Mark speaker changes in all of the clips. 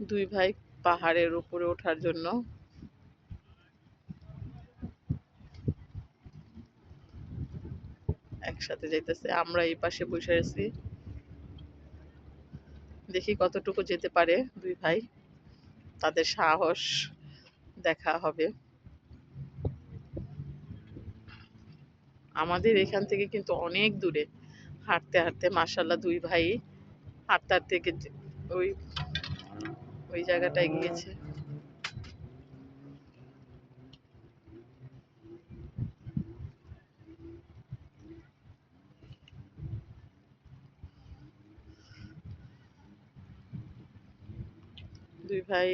Speaker 1: দুই ভাই পাহাড়ের উপরে ওঠার জন্য। একসাথে যাইতেছে, আমরা এই পাশে বসে আছি। দেখি কতটুকু যেতে পারে দুই ভাই। তাদের সাহস দেখা হবে। আমাদের এখান থেকে কিন্তু অনেক দূরে। হাঁটতে হাঁটতে মাসাল্লাহ দুই ভাই হাঁটতে হাঁটতে ওই ওই জায়গাটায় গিয়েছে। দুই ভাই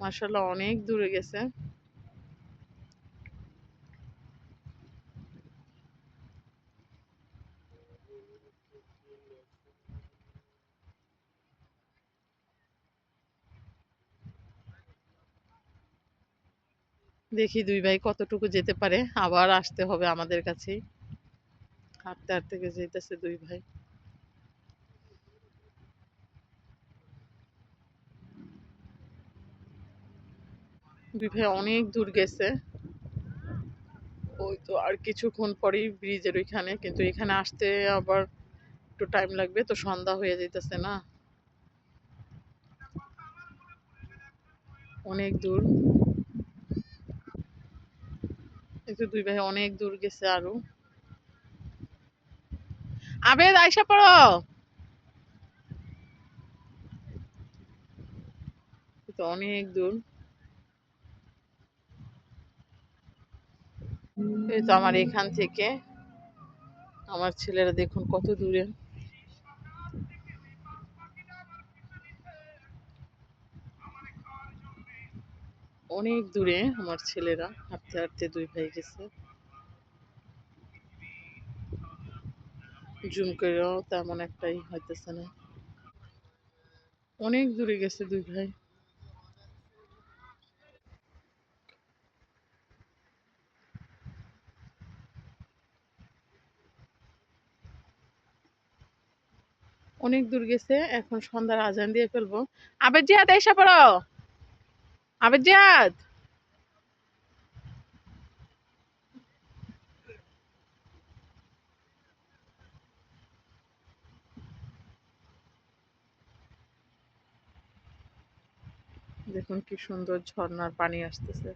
Speaker 1: মাসাল্লাহ অনেক দূরে গেছে। দেখি দুই ভাই কতটুকু যেতে পারে, আবার আসতে হবে আমাদের কাছেই। হাঁটতে হাঁটতে যেতেছে দুই ভাই। দুই ভাই অনেক দূর গেছে। ওই তো আর কিছুক্ষণ পরেই ব্রিজের ওইখানে, কিন্তু এখানে আসতে আবার একটু টাইম লাগবে, তো সন্ধ্যা হয়ে যাইতেছে না। অনেক দূর। কিন্তু দুই ভাই অনেক দূর গেছে আরও। আবেদ, আইসা পড়ো। অনেক দূর। এই তো আমার এখান থেকে। আমার ছেলেরা দেখুন কত দূরে। অনেক দূরে আমার ছেলেরা হাঁটতে হাঁটতে দুই ভাই গেছে। জুম করেও তেমন একটাই হইতেছে না। অনেক দূরে গেছে দুই ভাই। অনেক দূর গেছে, এখন সন্ধ্যার আজান দিয়ে ফেলব। আবেদ জিহাদ, এসে পড়ো। আবেদ জিহাদ দেখুন কি সুন্দর ঝর্ণার পানি আসতেছে।